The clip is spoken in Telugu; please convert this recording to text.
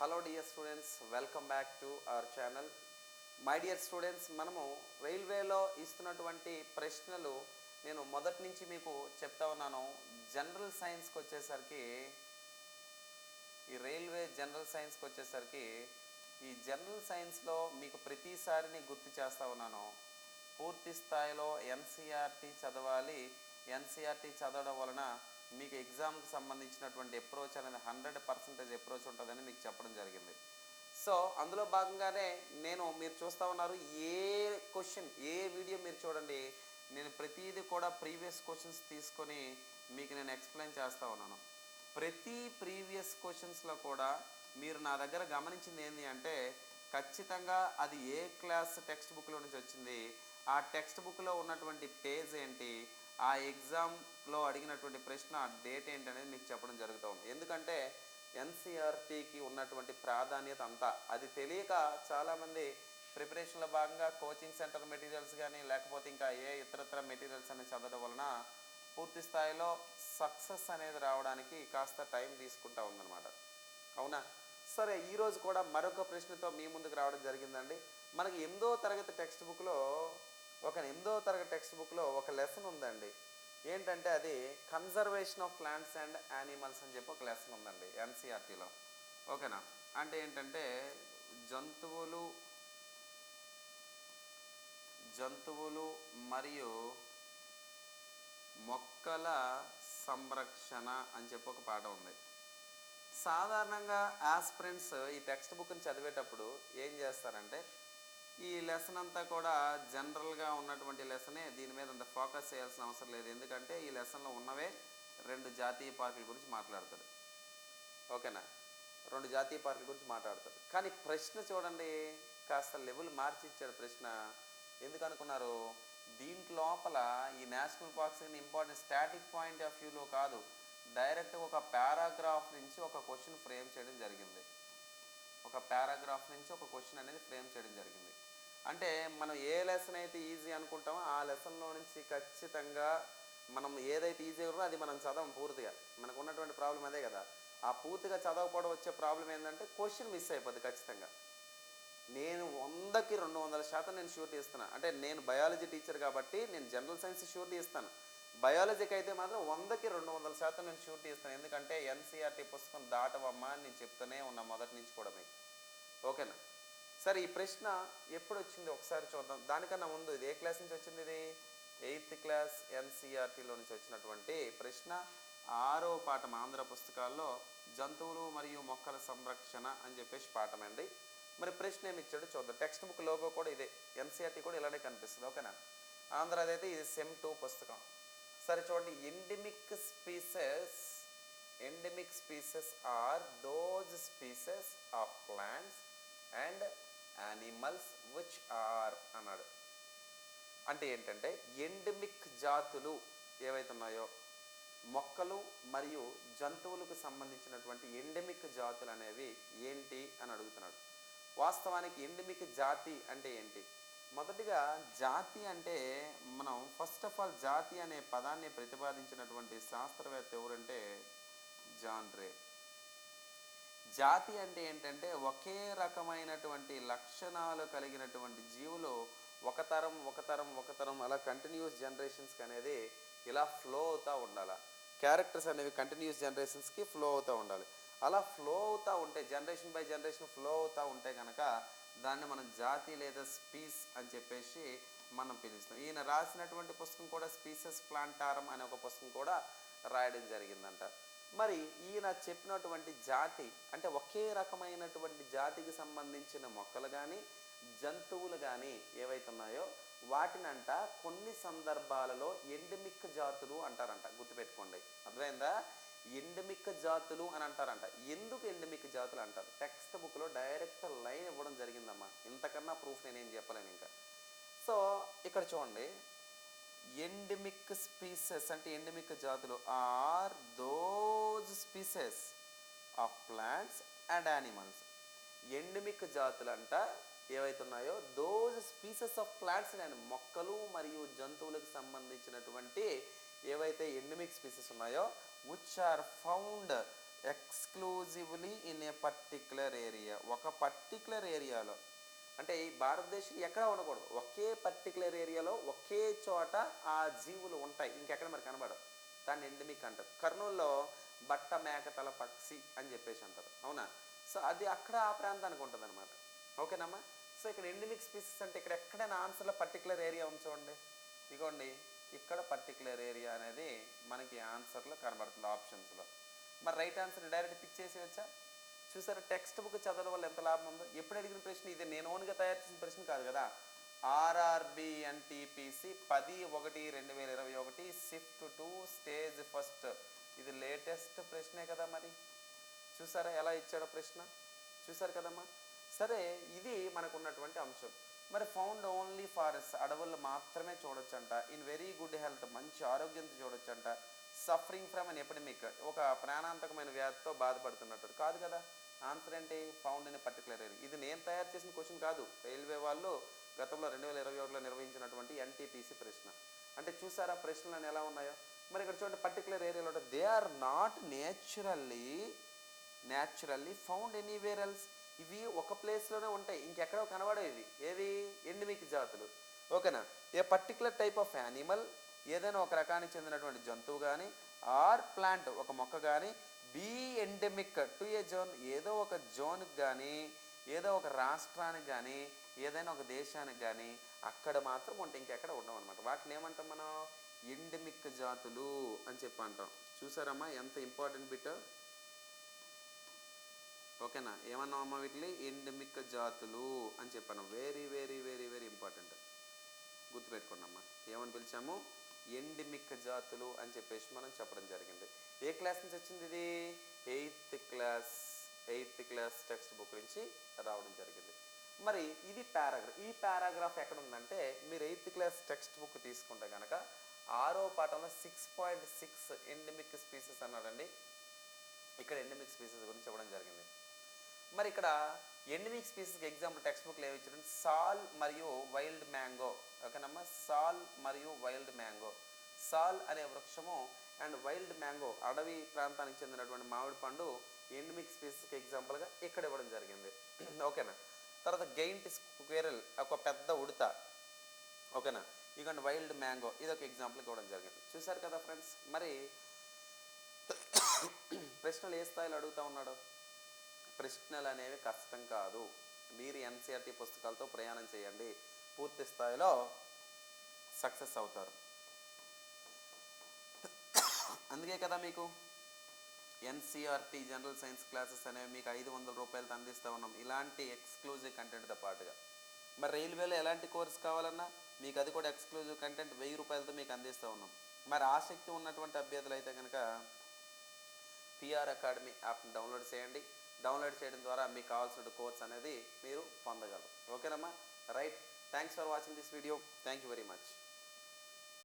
Hello dear students welcome back to our channel my dear students మనము రైల్వేలో ఇస్తున్నటువంటి ప్రశ్నలు నేను మొదటి నుంచి మీకు చెప్తా ఉన్నాను. జనరల్ సైన్స్కి వచ్చేసరికి ఈ రైల్వే జనరల్ సైన్స్కి వచ్చేసరికి ఈ జనరల్ సైన్స్లో మీకు ప్రతిసారిని గుర్తు చేస్తా ఉన్నాను. పూర్తి స్థాయిలో ఎన్సీఆర్టీ చదవాలి. ఎన్సీఆర్టీ చదవడం వలన మీకు ఎగ్జామ్కి సంబంధించినటువంటి అప్రోచ్ అనేది హండ్రెడ్ పర్సెంటేజ్ అప్రోచ్ ఉంటుందని మీకు చెప్పడం జరిగింది. సో అందులో భాగంగానే నేను మీరు చూస్తూ ఉన్నారు ఏ క్వశ్చన్ ఏ వీడియో మీరు చూడండి నేను ప్రతిదీ కూడా ప్రీవియస్ క్వశ్చన్స్ తీసుకొని మీకు నేను ఎక్స్ప్లెయిన్ చేస్తూ ఉన్నాను. ప్రతి ప్రీవియస్ క్వశ్చన్స్లో కూడా మీరు నా దగ్గర గమనించింది ఏంటి అంటే ఖచ్చితంగా అది ఏ క్లాస్ టెక్స్ట్ బుక్లో నుంచి వచ్చింది ఆ టెక్స్ట్ బుక్లో ఉన్నటువంటి పేజ్ ఏంటి ఆ ఎగ్జామ్లో అడిగినటువంటి ప్రశ్న ఆ డేట్ ఏంటి అనేది మీకు చెప్పడం జరుగుతూ ఉంది. ఎందుకంటే ఎన్సీఆర్టీకి ఉన్నటువంటి ప్రాధాన్యత అంతా అది తెలియక చాలామంది ప్రిపరేషన్లో భాగంగా కోచింగ్ సెంటర్ మెటీరియల్స్ కానీ లేకపోతే ఇంకా ఏ ఇతరత్ర మెటీరియల్స్ అనేది చదవడం వలన పూర్తి స్థాయిలో సక్సెస్ అనేది రావడానికి కాస్త టైం తీసుకుంటా ఉందన్నమాట. అవునా? సరే ఈరోజు కూడా మరొక ప్రశ్నతో మీ ముందుకు రావడం జరిగిందండి. మనకి ఎనిమిదో తరగతి టెక్స్ట్ బుక్లో ఒక ఎనిమిదో తరగతి టెక్స్ట్ బుక్లో ఒక లెసన్ ఉందండి. ఏంటంటే అది conservation of plants and animals అని చెప్పి ఒక లెసన్ ఉందండి ఎన్సీఆర్టీలో. ఓకేనా? అంటే ఏంటంటే జంతువులు జంతువులు మరియు మొక్కల సంరక్షణ అని చెప్పి ఒక పాట ఉంది. సాధారణంగా ఆస్పిరెంట్స్ ఈ టెక్స్ట్ బుక్ని చదివేటప్పుడు ఏం చేస్తారంటే ఈ లెసన్ అంతా కూడా జనరల్గా ఉన్నటువంటి లెసనే దీని మీద అంత ఫోకస్ చేయాల్సిన అవసరం లేదు. ఎందుకంటే ఈ లెసన్లో ఉన్నవే రెండు జాతీయ పార్కుల గురించి మాట్లాడతాడు ఓకేనా? రెండు జాతీయ పార్కుల గురించి మాట్లాడతాడు కానీ ప్రశ్న చూడండి. కాస్త లెవెల్ మార్చి ఇచ్చాడు ప్రశ్న. ఎందుకు అనుకున్నారు? దీంట్ లోపల ఈ national parks important static point of వ్యూలో కాదు. డైరెక్ట్ ఒక పారాగ్రాఫ్ నుంచి ఒక క్వశ్చన్ ఫ్రేమ్ చేయడం జరిగింది. ఒక పారాగ్రాఫ్ నుంచి ఒక క్వశ్చన్ అనేది ఫ్రేమ్ చేయడం జరిగింది. అంటే మనం ఏ లెసన్ అయితే ఈజీ అనుకుంటామో ఆ లెసన్లో నుంచి ఖచ్చితంగా మనం ఏదైతే ఈజీ ఉందో అది మనం చదవం పూర్తిగా. మనకు ఉన్నటువంటి ప్రాబ్లం అదే కదా. ఆ పూర్తిగా చదవకపోవడం వచ్చే ప్రాబ్లం ఏంటంటే క్వశ్చన్ మిస్ అయిపోద్ది ఖచ్చితంగా. నేను వందకి రెండు వందల శాతం నేను షూరిటీ ఇస్తున్నాను అంటే నేను బయాలజీ టీచర్ కాబట్టి నేను జనరల్ సైన్స్ షూరిటీ ఇస్తాను. బయాలజీకి అయితే మాత్రం వందకి రెండు వందల శాతం నేను షూరిటీ ఇస్తాను. ఎందుకంటే ఎన్సీఆర్టీ పుస్తకం దాటవమ్మా అని నేను చెప్తూనే ఉన్నా మొదటి నుంచి కూడా మీకు. ఓకేనా? సరే ఈ ప్రశ్న ఎప్పుడు వచ్చింది ఒకసారి చూద్దాం. దానికన్నా ముందు ఇది ఏ క్లాస్ నుంచి వచ్చింది ఇది? ఎయిత్ క్లాస్ ఎన్సీఆర్టీలో నుంచి వచ్చినటువంటి ప్రశ్న. ఆరో పాఠం ఆంధ్ర పుస్తకాల్లో జంతువులు మరియు మొక్కల సంరక్షణ అని చెప్పేసి పాఠం అండి. మరి ప్రశ్న ఏమి ఇచ్చాడో చూద్దాం. టెక్స్ట్ బుక్ లోగో కూడా ఇదే. ఎన్సీఆర్టీ కూడా ఇలానే కనిపిస్తుంది. ఓకేనా? ఆంధ్రాది అయితే ఇది సెమ్ టూ పుస్తకం. సరే చూడండి. Endemic species endemic species are those species of plants and animals which are అన్నాడు. అంటే ఏంటంటే ఎండమిక్ జాతులు ఏవైతే ఉన్నాయో మొక్కలు మరియు జంతువులకు సంబంధించినటువంటి ఎండమిక్ జాతులు అనేవి ఏంటి అని అడుగుతున్నాడు. వాస్తవానికి ఎండమిక్ జాతి అంటే ఏంటి? మొదటిగా జాతి అంటే మనం ఫస్ట్ ఆఫ్ ఆల్ జాతి అనే పదాన్ని ప్రతిపాదించినటువంటి శాస్త్రవేత్త ఎవరంటే జాన్ రే. జాతి అంటే ఏంటంటే ఒకే రకమైనటువంటి లక్షణాలు కలిగినటువంటి జీవులు ఒక తరం ఒక తరం ఒక తరం అలా కంటిన్యూస్ జనరేషన్స్కి అనేది ఇలా ఫ్లో అవుతూ ఉండాలి. క్యారెక్టర్స్ అనేవి కంటిన్యూస్ జనరేషన్స్కి ఫ్లో అవుతూ ఉండాలి. అలా ఫ్లో అవుతూ ఉంటే జనరేషన్ బై జనరేషన్ ఫ్లో అవుతూ ఉంటే కనుక దాన్ని మనం జాతి లేదా స్పీస్ అని చెప్పేసి మనం పిలుస్తాం. ఈయన రాసినటువంటి పుస్తకం కూడా స్పీసెస్ ప్లాంటారం అనే ఒక పుస్తకం కూడా రాయడం జరిగిందంట. మరి ఈయన చెప్పినటువంటి జాతి అంటే ఒకే రకమైనటువంటి జాతికి సంబంధించిన మొక్కలు కానీ జంతువులు కానీ ఏవైతే ఉన్నాయో వాటినంట కొన్ని సందర్భాలలో ఎండమిక్ జాతులు అంటారంట. గుర్తుపెట్టుకోండి. అర్థమైందా? ఎండమిక్ జాతులు అని అంటారంట. ఎందుకు ఎండమిక్ జాతులు అంటారు? టెక్స్ట్ బుక్లో డైరెక్ట్ లైన్ ఇవ్వడం జరిగిందమ్మా. ఇంతకన్నా ప్రూఫ్ నేనేం చెప్పలేను ఇంకా. సో ఇక్కడ చూడండి. ఎండమిక్ స్పీసెస్ అంటే ఎండమిక్ జాతులు are those species of plants and animals endemic జాతులు అంట ఏవైతే ఉన్నాయో those species of plants and మొక్కలు మరియు జంతువులకు సంబంధించినటువంటి ఏవైతే ఎండమిక్ స్పీసెస్ ఉన్నాయో which are found exclusively in a particular area ఒక పర్టిక్యులర్ ఏరియాలో అంటే ఈ భారతదేశం ఎక్కడ ఉండకూడదు. ఒకే పర్టికులర్ ఏరియాలో ఒకే చోట ఆ జీవులు ఉంటాయి. ఇంకెక్కడ మరి కనబడవు. దాన్ని ఎండమిక్ అంటారు? కర్నూలులో బట్ట మేకతల పక్షి అని చెప్పేసి అంటారు. అవునా? సో అది అక్కడ ఆ ప్రాంతానికి ఉంటుంది అనమాట ఓకేనమ్మా? సో ఇక్కడ ఎండమిక్ స్పీసీస్ అంటే ఇక్కడ ఎక్కడైనా ఆన్సర్లో పర్టికులర్ ఏరియా ఉంచండి ఇగోండి ఇక్కడ పర్టికులర్ ఏరియా అనేది మనకి ఆన్సర్లో కనబడుతుంది ఆప్షన్స్లో మరి రైట్ ఆన్సర్ డైరెక్ట్ పిక్ చేసి వచ్చా చూసారా టెక్స్ట్ బుక్ చదవడం వల్ల ఎంత లాభం ఉందో? ఎప్పుడు అడిగిన ప్రశ్న ఇది నేను ఓన్గా తయారు చేసిన ప్రశ్న కాదు కదా? ఆర్ఆర్బి ఎన్టీపీసీ పది ఒకటి రెండు వేల ఇరవై ఒకటి షిఫ్ట్ టూ స్టేజ్ ఫస్ట్ ఇది లేటెస్ట్ ప్రశ్నే కదా మరి. చూసారా ఎలా ఇచ్చాడో ప్రశ్న? చూసారు కదమ్మా? సరే ఇది మనకున్నటువంటి అంశం. మరి ఫౌండ్ ఓన్లీ ఫారెస్ట్ అడవులు మాత్రమే చూడొచ్చంట. ఇన్ వెరీ గుడ్ హెల్త్ మంచి ఆరోగ్యంతో చూడొచ్చంట. సఫరింగ్ ఫ్రమ్ అన్ ఎపిడమిక్ ఒక ప్రాణాంతకమైన వ్యాధితో బాధపడుతున్నట్టు కాదు కదా? ఆన్సర్ ఏంటి? Found in particular area. ఇది నేను తయారు చేసిన క్వశ్చన్ కాదు. రైల్వే వాళ్ళు గతంలో రెండు వేల ఇరవై ఒకటిలో నిర్వహించినటువంటి ఎన్టీపీసీ ప్రశ్న. అంటే చూసారా ప్రశ్నలు ఎలా ఉన్నాయో? మరి ఇక్కడ చూడండి పర్టికులర్ ఏరియాలో they are not naturally naturally found anywhere else ఇవి ఒక ప్లేస్లోనే ఉంటాయి. ఇంకెక్కడో కనబడవు ఇవి. ఏవి? ఎండమిక్ జాతులు. ఓకేనా? A particular type of animal ఏదైనా ఒక రకానికి చెందినటువంటి జంతువు కానీ ఆర్ ప్లాంట్ ఒక మొక్క కానీ be endemic to a zone ఏదో ఒక జోన్కి కానీ ఏదో ఒక రాష్ట్రానికి కానీ ఏదైనా ఒక దేశానికి కానీ అక్కడ మాత్రం ఉంటాయి ఇంకెక్కడ ఉండవు అనమాట వాటిని ఏమంటాం మనం? ఎండమిక్ జాతులు అని చెప్పి అంటాం. చూసారమ్మా ఎంత ఇంపార్టెంట్ బిట్ ఓకేనా? ఏమన్నామమ్మా వీటిని? ఎండమిక్ జాతులు అని చెప్పాను. Very very very very important గుర్తుపెట్టుకోండి అమ్మా. ఏమని పిలిచాము? ఎండమిక్ జాతులు అని చెప్పేసి మనం చెప్పడం జరిగింది. ఏ క్లాస్ నుంచి వచ్చింది ఇది? Eighth class eighth class text book నుంచి రావడం జరిగింది. మరి ఇది పారాగ్రాఫ్ ఈ పారాగ్రాఫ్ ఎక్కడ ఉందంటే మీరు ఎయిత్ క్లాస్ టెక్స్ట్ బుక్ తీసుకుంటే కనుక ఆరో పాఠంలో six point six endemic species అన్నాడండి ఇక్కడ ఎండమిక్ స్పీసెస్ గురించి చెప్పడం జరిగింది. మరి ఇక్కడ ఎండమిక్ స్పీసెస్కి ఎగ్జాంపుల్ టెక్స్ట్ బుక్లు ఏమి ఇచ్చారు సాల్ మరియు వైల్డ్ మ్యాంగో. ఓకేనమ్మా? సాల్ మరియు వైల్డ్ మ్యాంగో. సాల్ అనే వృక్షము అండ్ వైల్డ్ మ్యాంగో అడవి ప్రాంతానికి చెందినటువంటి మామిడి పండు ఎండమిక్ స్పీసెస్కి ఎగ్జాంపుల్గా ఇక్కడ ఇవ్వడం జరిగింది. ఓకేనా తర్వాత గెయింట్ స్క్వేరల్ ఒక పెద్ద ఉడత. ఓకేనా ఇక వైల్డ్ మ్యాంగో ఇది ఒక ఎగ్జాంపుల్ ఇవ్వడం జరిగింది. చూసారు కదా ఫ్రెండ్స్ మరి ప్రశ్నలు ఏ స్థాయిలో అడుగుతా ఉన్నాడు? ప్రశ్నలు అనేవి కష్టం కాదు. మీరు ఎన్సీఆర్టీ పుస్తకాలతో ప్రయాణం చేయండి. పూర్తి స్థాయిలో సక్సెస్ అవుతారు. అందుకే కదా మీకు ఎన్సీఆర్టీ జనరల్ సైన్స్ క్లాసెస్ అనేవి మీకు ఐదు వందల రూపాయలతో అందిస్తూ ఉన్నాం. ఇలాంటి ఎక్స్క్లూజివ్ కంటెంట్తో పాటుగా. మరి రైల్వేలో ఎలాంటి కోర్స్ కావాలన్నా మీకు అది కూడా ఎక్స్క్లూజివ్ కంటెంట్ వెయ్యి రూపాయలతో మీకు అందిస్తూ ఉన్నాం. మరి ఆసక్తి ఉన్నటువంటి అభ్యర్థులు అయితే కనుక పిఆర్ అకాడమీ యాప్ని డౌన్లోడ్ చేయండి. డౌన్లోడ్ చేయడం ద్వారా మీకు కావాల్సిన కోర్స్ అనేది మీరు పొందగలరు. ఓకేనమ్మా? Right. Thanks for watching this video thank you very much